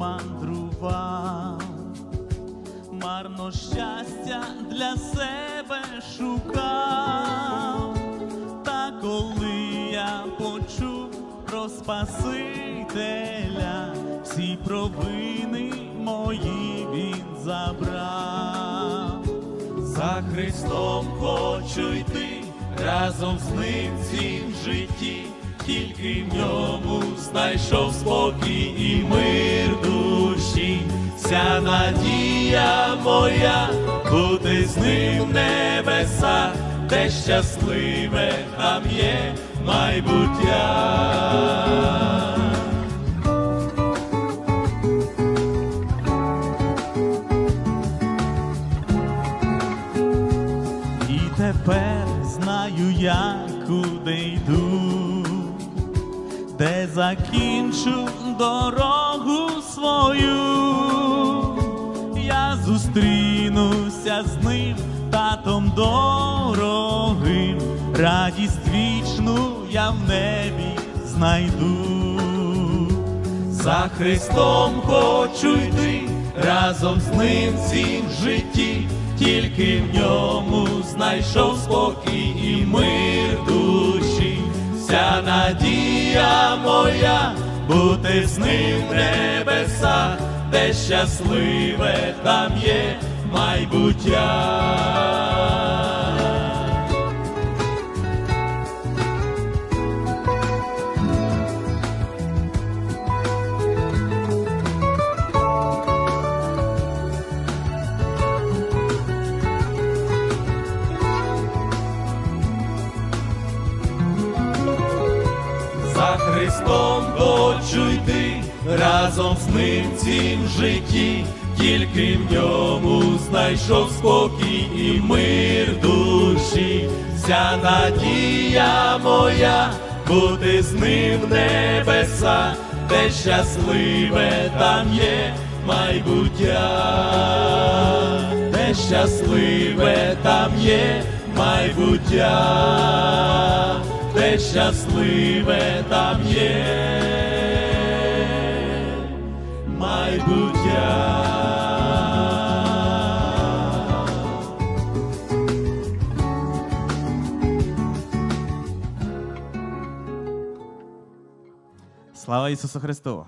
мандрував, марно щастя для себе шукав, та коли я почув про Спасителя, всі провини мої він забрав, за Христом хочу йти разом з ним всім в житті. Тільки в ньому знайшов спокій і мир. Надія моя, бути з ним в небесах, де щасливе там є майбуття. Тепер знаю я, куди йду, де закінчу дорогу дорогим, радість вічну я в небі знайду. За Христом хочу йти, разом з ним в цім житті, тільки в ньому знайшов спокій і мир душі, вся надія моя, бути з ним в небесах, де щасливе там є майбуття. Христом хочу йти, разом з ним в цім житті, тільки в ньому знайшов спокій і мир душі, вся надія моя, бути з ним в небеса, де щасливе там є майбуття, де щасливе там є майбуття. Де щасливе там Слава Ісусу Христу!